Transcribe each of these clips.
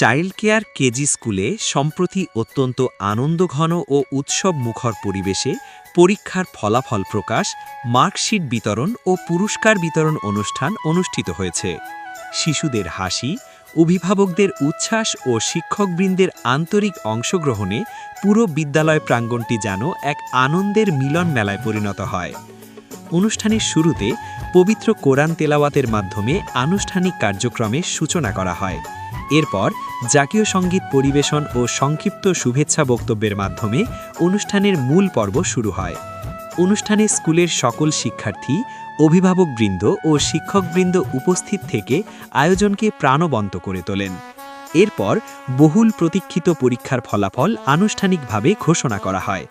Child care KG স্কুলে সম্প্রতি অত্যন্ত আনন্দঘন ও উৎসব মুখর পরিবেশে পরীক্ষার ফলাফল প্রকাশ, মার্কশিট বিতরণ ও পুরস্কার বিতরণ অনুষ্ঠান অনুষ্ঠিত হয়েছে। শিশুদের হাসি, অভিভাবকদের উচ্ছ্বাস ও শিক্ষকবৃন্দের আন্তরিক অংশগ্রহণে পুরো বিদ্যালয় প্রাঙ্গণটি যেন এক আনন্দের মিলন মেলায় পরিণত হয়। অনুষ্ঠানের শুরুতে পবিত্র কোরআন তেলাওয়াতের মাধ্যমে আনুষ্ঠানিক কার্যক্রমের সূচনা করা হয়। এরপর জাতীয় সংগীত পরিবেশন ও সংক্ষিপ্ত শুভেচ্ছা বক্তব্যের মাধ্যমে অনুষ্ঠানের মূল পর্ব শুরু হয়। অনুষ্ঠানে স্কুলের সকল শিক্ষার্থী, অভিভাবকবৃন্দ ও শিক্ষকবৃন্দ উপস্থিত থেকে আয়োজনকে প্রাণবন্ত করে তোলেন। এরপর বহুল প্রতীক্ষিত পরীক্ষার ফলাফল আনুষ্ঠানিকভাবে ঘোষণা করা হয়।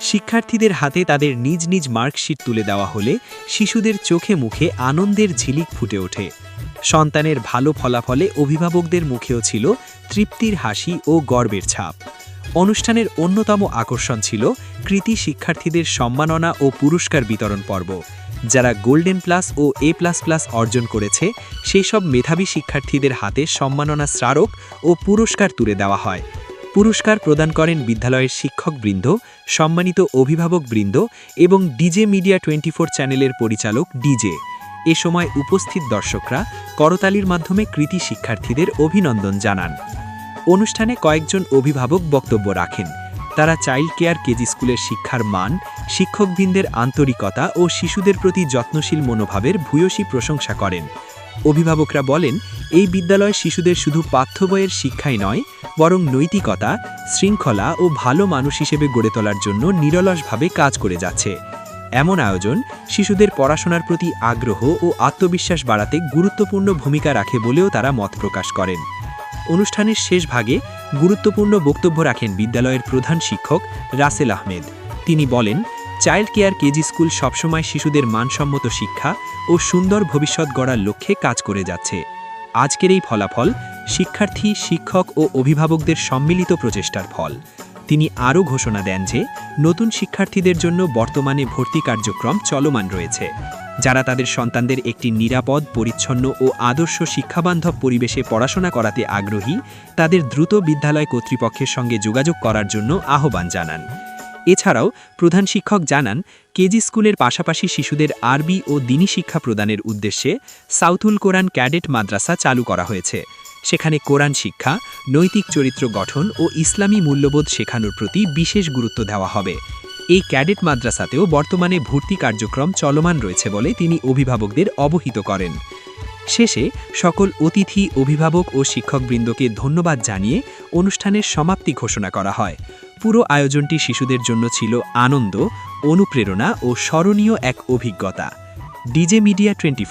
শিক্ষার্থীদের হাতে তাদের নিজ নিজ মার্কশিট তুলে দেওয়া হলে শিশুদের চোখে মুখে আনন্দের ঝিলিক ফুটে ওঠে। সন্তানের ভালো ফলাফলে অভিভাবকদের মুখেও ছিল তৃপ্তির হাসি ও গর্বের ছাপ। অনুষ্ঠানের অন্যতম আকর্ষণ ছিল কৃতি শিক্ষার্থীদের সম্মাননা ও পুরস্কার বিতরণ পর্ব। যারা গোল্ডেন প্লাস ও এ প্লাস প্লাস অর্জন করেছে সেই সব মেধাবী শিক্ষার্থীদের হাতে সম্মাননা স্মারক ও পুরস্কার তুলে দেওয়া হয়। পুরস্কার প্রদান করেন বিদ্যালয়ের শিক্ষকবৃন্দ, সম্মানিত অভিভাবকবৃন্দ এবং ডিজে মিডিয়া টোয়েন্টি চ্যানেলের পরিচালক ডিজে। এ সময় উপস্থিত দর্শকরা করতালির মাধ্যমে কৃতি শিক্ষার্থীদের অভিনন্দন জানান। অনুষ্ঠানে কয়েকজন অভিভাবক বক্তব্য রাখেন। তারা চাইল্ড কেয়ার কেজি স্কুলের শিক্ষার মান, শিক্ষকবৃন্দের আন্তরিকতা ও শিশুদের প্রতি যত্নশীল মনোভাবের ভূয়সী প্রশংসা করেন। অভিভাবকরা বলেন, এই বিদ্যালয় শিশুদের শুধু পাঠ্য বইয়ের শিক্ষাই নয়, বরং নৈতিকতা, শৃঙ্খলা ও ভালো মানুষ হিসেবে গড়ে তোলার জন্য নিরলসভাবে কাজ করে যাচ্ছে। এমন আয়োজন শিশুদের পড়াশোনার প্রতি আগ্রহ ও আত্মবিশ্বাস বাড়াতে গুরুত্বপূর্ণ ভূমিকা রাখে বলেও তারা মত প্রকাশ করেন। অনুষ্ঠানের শেষ ভাগে গুরুত্বপূর্ণ বক্তব্য রাখেন বিদ্যালয়ের প্রধান শিক্ষক রাসেল আহমেদ। তিনি বলেন, চাইল্ড কেয়ার কেজি স্কুল সবসময় শিশুদের মানসম্মত শিক্ষা ও সুন্দর ভবিষ্যৎ গড়ার লক্ষ্যে কাজ করে যাচ্ছে। আজকের এই ফলাফল শিক্ষার্থী, শিক্ষক ও অভিভাবকদের সম্মিলিত প্রচেষ্টার ফল। তিনি আরও ঘোষণা দেন যে, নতুন শিক্ষার্থীদের জন্য বর্তমানে ভর্তি কার্যক্রম চলমান রয়েছে। যারা তাদের সন্তানদের একটি নিরাপদ, পরিচ্ছন্ন ও আদর্শ শিক্ষাবান্ধব পরিবেশে পড়াশোনা করাতে আগ্রহী, তাদের দ্রুত বিদ্যালয় কর্তৃপক্ষের সঙ্গে যোগাযোগ করার জন্য আহ্বান জানান। এছাড়াও প্রধান শিক্ষক জানান, কেজি স্কুলের পাশাপাশি শিশুদের আরবি ও দিনী শিক্ষা প্রদানের উদ্দেশ্যে সাউথুল কোরআন ক্যাডেট মাদ্রাসা চালু করা হয়েছে। সেখানে কোরআন শিক্ষা, নৈতিক চরিত্র গঠন ও ইসলামী মূল্যবোধ শেখানোর প্রতি বিশেষ গুরুত্ব দেওয়া হবে। এই ক্যাডেট মাদ্রাসাতেও বর্তমানে ভর্তি কার্যক্রম চলমান রয়েছে বলে তিনি অভিভাবকদের অবহিত করেন। শেষে সকল অতিথি, অভিভাবক ও শিক্ষকবৃন্দকে ধন্যবাদ জানিয়ে অনুষ্ঠানের সমাপ্তি ঘোষণা করা হয়। পুরো আয়োজনটি শিশুদের জন্য ছিল আনন্দ, অনুপ্রেরণা ও স্মরণীয় এক অভিজ্ঞতা। DJ media twenty